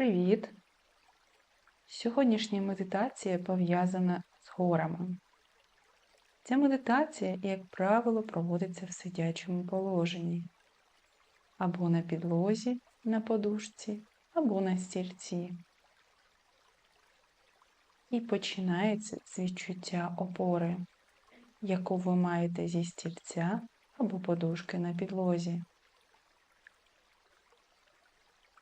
Привіт! Сьогоднішня медитація пов'язана з горами. Ця медитація, як правило, проводиться в сидячому положенні або на підлозі, на подушці, або на стільці. І починається з відчуття опори, яку ви маєте зі стільця або подушки на підлозі.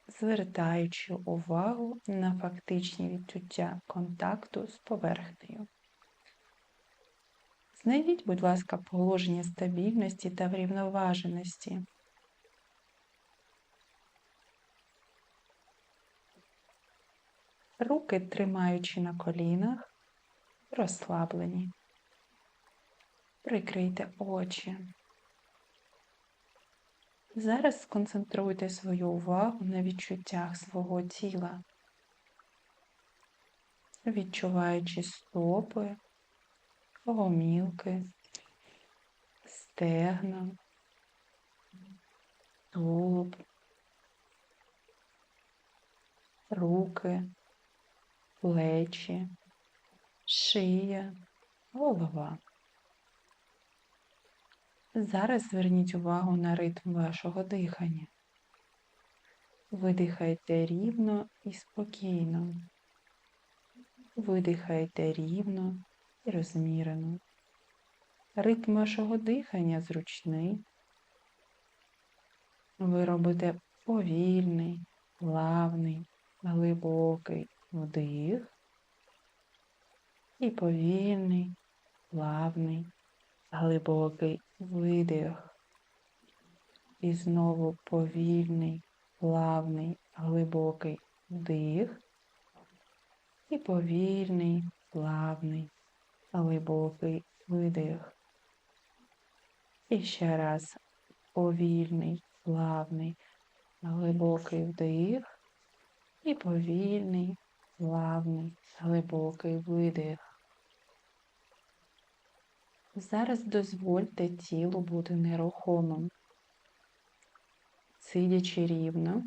Звертаючи увагу на фактичні відчуття контакту з поверхнею. Знайдіть, будь ласка, положення стабільності та врівноваженості. Руки тримаючи на колінах, розслаблені. Прикрийте очі. Зараз сконцентруйте свою увагу на відчуттях свого тіла, відчуваючи стопи, гомілки, стегна, тулуб, руки, плечі, шия, голова. Зараз зверніть увагу на ритм вашого дихання. Видихайте рівно і спокійно. Видихайте рівно і розмірено. Ритм вашого дихання зручний. Ви робите повільний, плавний, глибокий вдих і повільний, плавний, глибокий видих. І знову повільний, плавний, глибокий вдих. І повільний, плавний, глибокий видих. І ще раз повільний, плавний, глибокий вдих. І повільний, плавний, глибокий видих. Зараз дозвольте тілу бути нерухомим, сидячи рівно,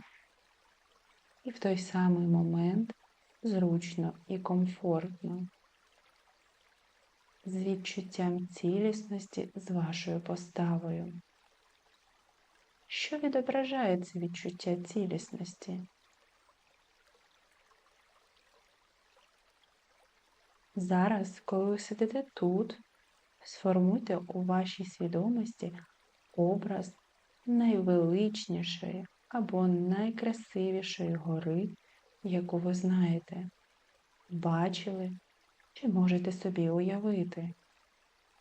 і в той самий момент зручно і комфортно, з відчуттям цілісності з вашою поставою. Що відображає це відчуття цілісності? Зараз, коли ви сидите тут, Сформуйте у вашій свідомості образ найвеличнішої або найкрасивішої гори, яку ви знаєте, бачили чи можете собі уявити.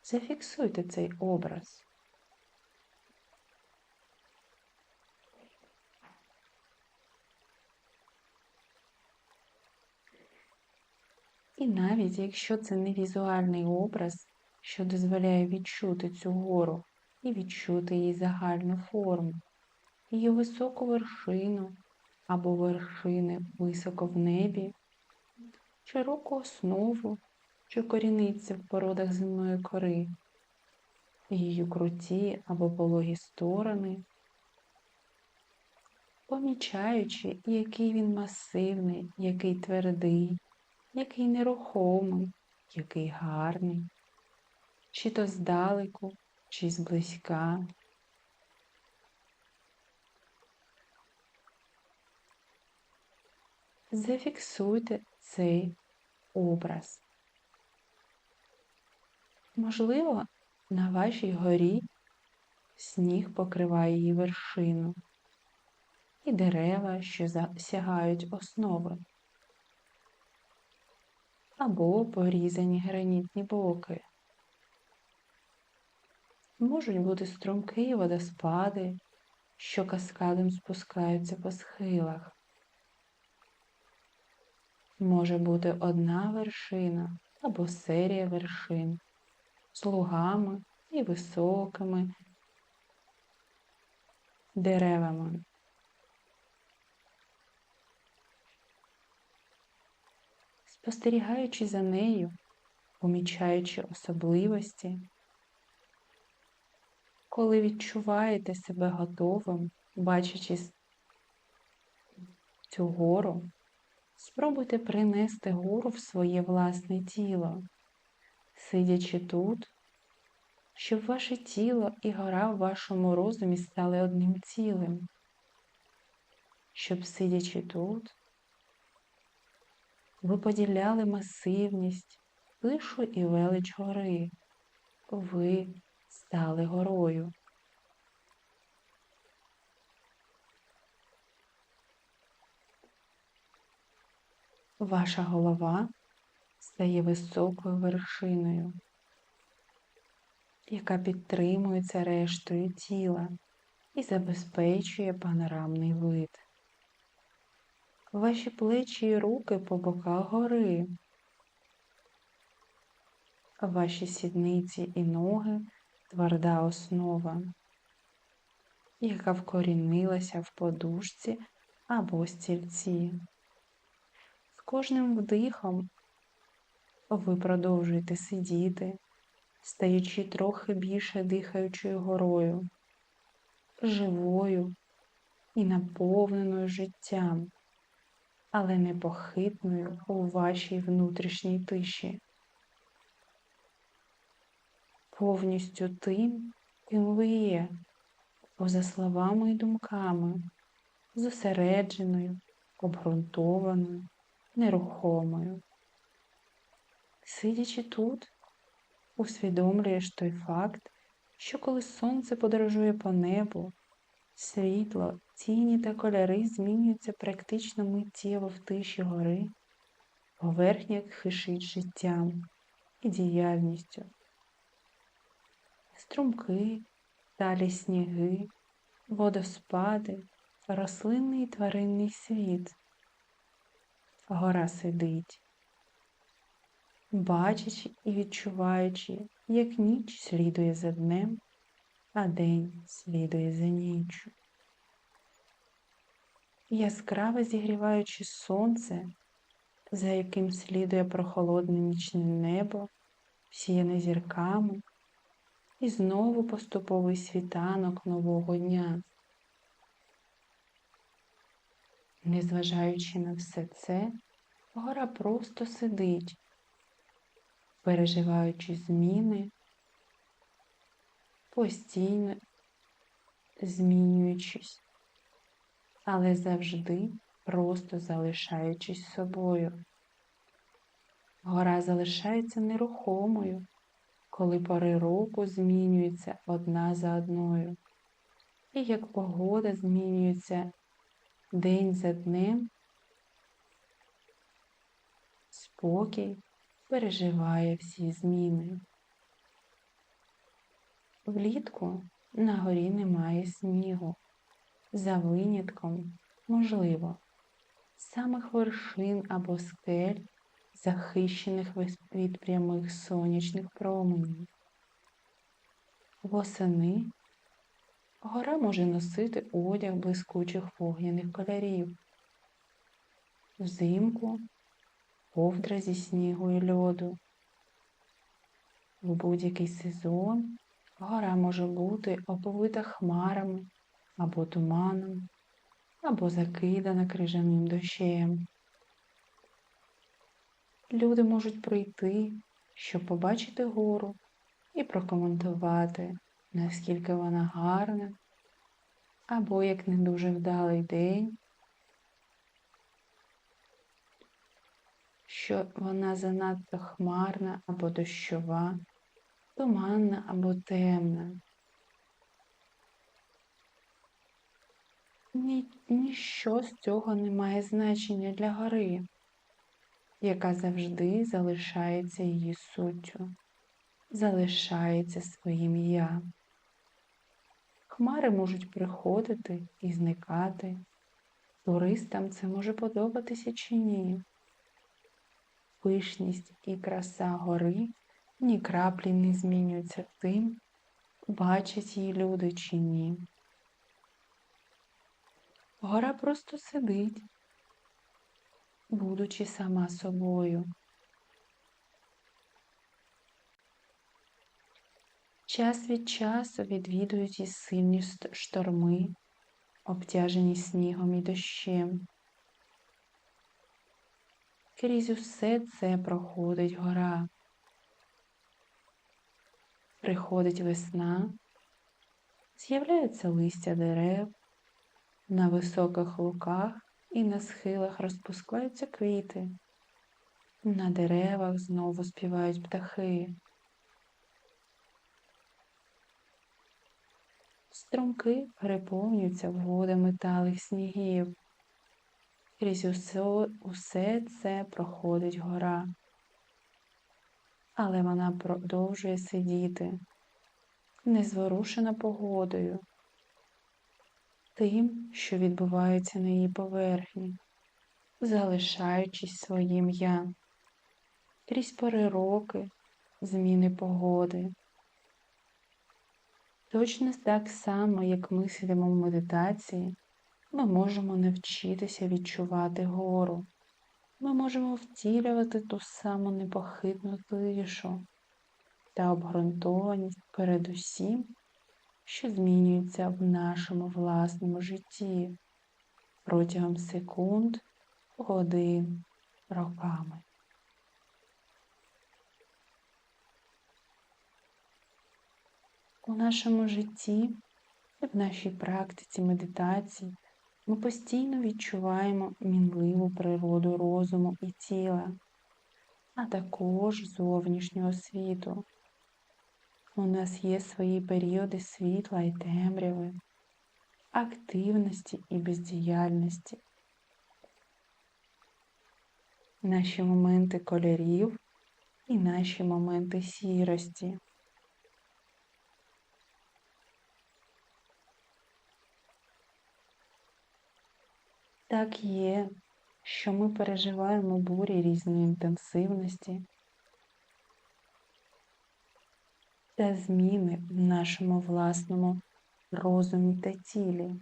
Зафіксуйте цей образ. І навіть якщо це не візуальний образ, що дозволяє відчути цю гору і відчути її загальну форму, її високу вершину або вершини високо в небі, широку основу, що коріниться в породах земної кори, її круті або пологі сторони, помічаючи, який він масивний, який твердий, який нерухомий, який гарний чи то здалеку, чи зблизька. Зафіксуйте цей образ. Можливо, на вашій горі сніг покриває її вершину і дерева, що сягають основи, або порізані гранітні боки. Можуть бути струмки водоспади, що каскадом спускаються по схилах. Може бути одна вершина або серія вершин з лугами і високими деревами. Спостерігаючи за нею, помічаючи особливості, коли відчуваєте себе готовим, бачачи цю гору, Спробуйте принести гору в своє власне тіло, сидячи тут, щоб ваше тіло і гора в вашому розумі стали одним цілим, щоб, сидячи тут, ви поділяли масивність, пишу і велич гори, ви стали горою. Ваша голова стає високою вершиною, яка підтримується рештою тіла і забезпечує панорамний вид. Ваші плечі і руки по боках гори, ваші сідниці і ноги тверда основа, яка вкорінилася в подушці або стільці. З кожним вдихом ви продовжуєте сидіти, стаючи трохи більше дихаючою горою, живою і наповненою життям, але непохитною у вашій внутрішній тиші, повністю тим, ким ви є, поза словами і думками, зосередженою, обґрунтованою нерухомою. Сидячи тут, усвідомлюєш той факт, що коли сонце подорожує по небу, світло, тіні та кольори змінюються практично миттєво в тиші гори, поверхня хишить життям і діяльністю. Струмки, далі сніги, водоспади, рослинний і тваринний світ гора сидить, бачачи і відчуваючи, як ніч слідує за днем, а день слідує за ніччю. Яскраво зігріваючи сонце, за яким слідує прохолодне нічне небо, всіяне зірками, і знову поступовий світанок нового дня. Незважаючи на все це, гора просто сидить, переживаючи зміни, постійно змінюючись, але завжди просто залишаючись собою. Гора залишається нерухомою, коли пори року змінюються одна за одною, і як погода змінюється день за днем, спокій переживає всі зміни. Влітку на горі немає снігу. За винятком, можливо, самих вершин або скель, захищених від прямих сонячних променів. Восени Гора може носити одяг блискучих вогняних кольорів. Взимку ковдра зі снігу і льоду. В будь-який сезон гора може бути оповита хмарами або туманом, або закидана крижаним дощем. Люди можуть прийти, щоб побачити гору і прокоментувати наскільки вона гарна, або як не дуже вдалий день, що вона занадто хмарна або дощова, туманна або темна. Ні, Ніщо з цього не має значення для гори, яка завжди залишається її суттю, залишається своїм я. Хмари можуть приходити і зникати. Туристам це може подобатися чи ні. Пишність і краса гори ні краплі не змінюються тим, бачать її люди чи ні. Гора просто сидить, будучи сама собою. Час від часу відвідують і сильні шторми, обтяжені снігом і дощем. Крізь усе це проходить гора. Приходить весна, з'являються листя дерев, на високих луках і на схилах розпускаються квіти, на деревах знову співають птахи. Струмки переповнюються водами талих снігів. Крізь усе, усе це проходить гора, але вона продовжує сидіти, незворушена погодою, тим, що відбувається на її поверхні, залишаючись своїм я, крізь пори роки, зміни погоди. Точно так само, як ми сидимо в медитації, ми можемо навчитися відчувати гору. Ми можемо втілювати ту саму непохитну тишу та обґрунтованість передусім, що змінюється в нашому власному житті протягом секунд, годин, роками. У нашому житті і в нашій практиці медитації ми постійно відчуваємо мінливу природу розуму і тіла, а також зовнішнього світу. У нас є свої періоди світла і темряви, активності і бездіяльності, наші моменти кольорів і наші моменти сірості. Так є, що ми переживаємо бурі різної інтенсивності та зміни в нашому власному розумі та тілі,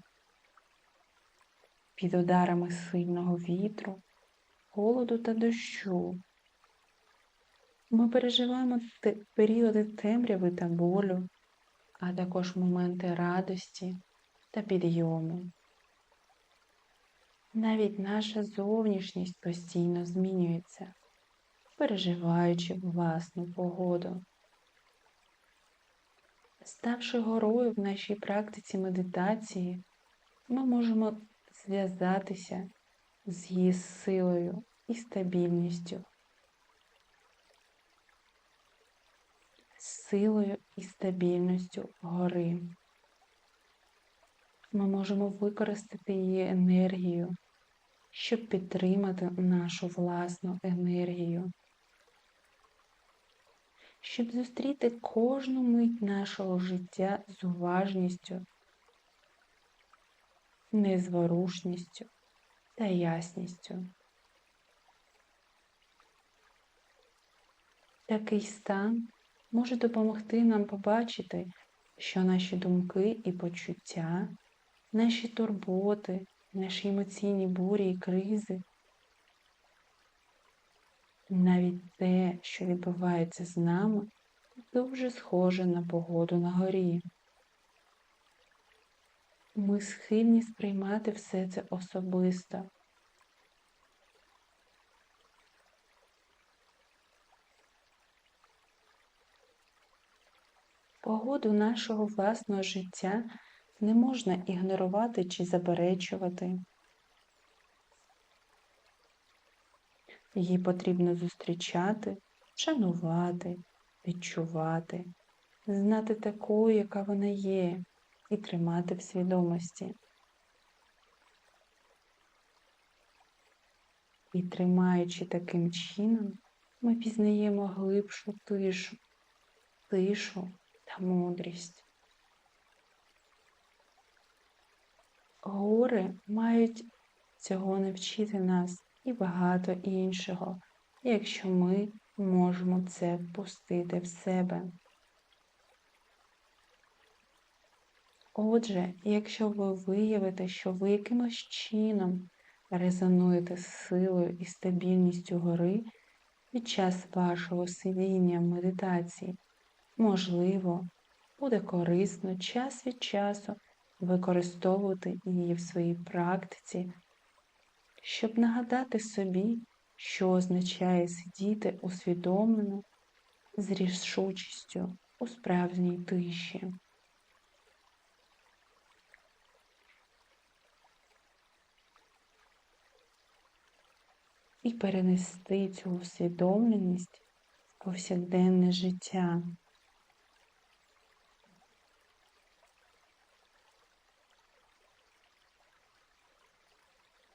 під ударами сильного вітру, холоду та дощу. Ми переживаємо періоди темряви та болю, а також моменти радості та підйому. Навіть наша зовнішність постійно змінюється, переживаючи власну погоду. Ставши горою в нашій практиці медитації, ми можемо зв'язатися з її силою і стабільністю, силою і стабільністю гори. Ми можемо використати її енергію щоб підтримати нашу власну енергію, щоб зустріти кожну мить нашого життя з уважністю, незворушністю та ясністю. Такий стан може допомогти нам побачити, що наші думки і почуття, наші турботи наші емоційні бурі і кризи, навіть те, що відбувається з нами, дуже схоже на погоду на горі. Ми схильні сприймати все це особисто. Погоду нашого власного життя не можна ігнорувати чи заперечувати. Її потрібно зустрічати, шанувати, відчувати, знати такою, яка вона є, і тримати в свідомості. І тримаючи таким чином, ми пізнаємо глибшу тишу, тишу та мудрість. Гори мають цього навчити нас і багато іншого, якщо ми можемо це впустити в себе. Отже, якщо ви виявите, що ви якимось чином резонуєте з силою і стабільністю гори під час вашого сидіння в медитації, можливо, буде корисно час від часу використовувати її в своїй практиці, щоб нагадати собі, що означає сидіти усвідомлено з рішучістю у справжній тиші. І перенести цю усвідомленість в повсякденне життя.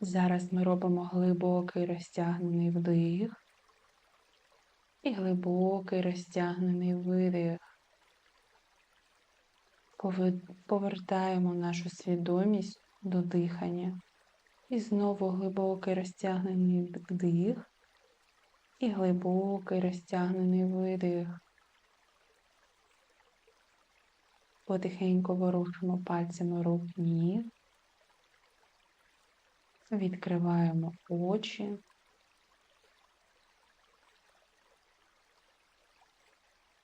Зараз ми робимо глибокий розтягнений вдих і глибокий розтягнений видих. Повертаємо нашу свідомість до дихання. І знову глибокий розтягнений вдих і глибокий розтягнений видих. Потихеньку ворушимо пальцями рук ніг. Відкриваємо очі.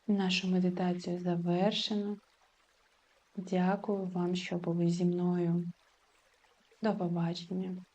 Нашу медитацію завершено. Дякую вам, що були зі мною. До побачення!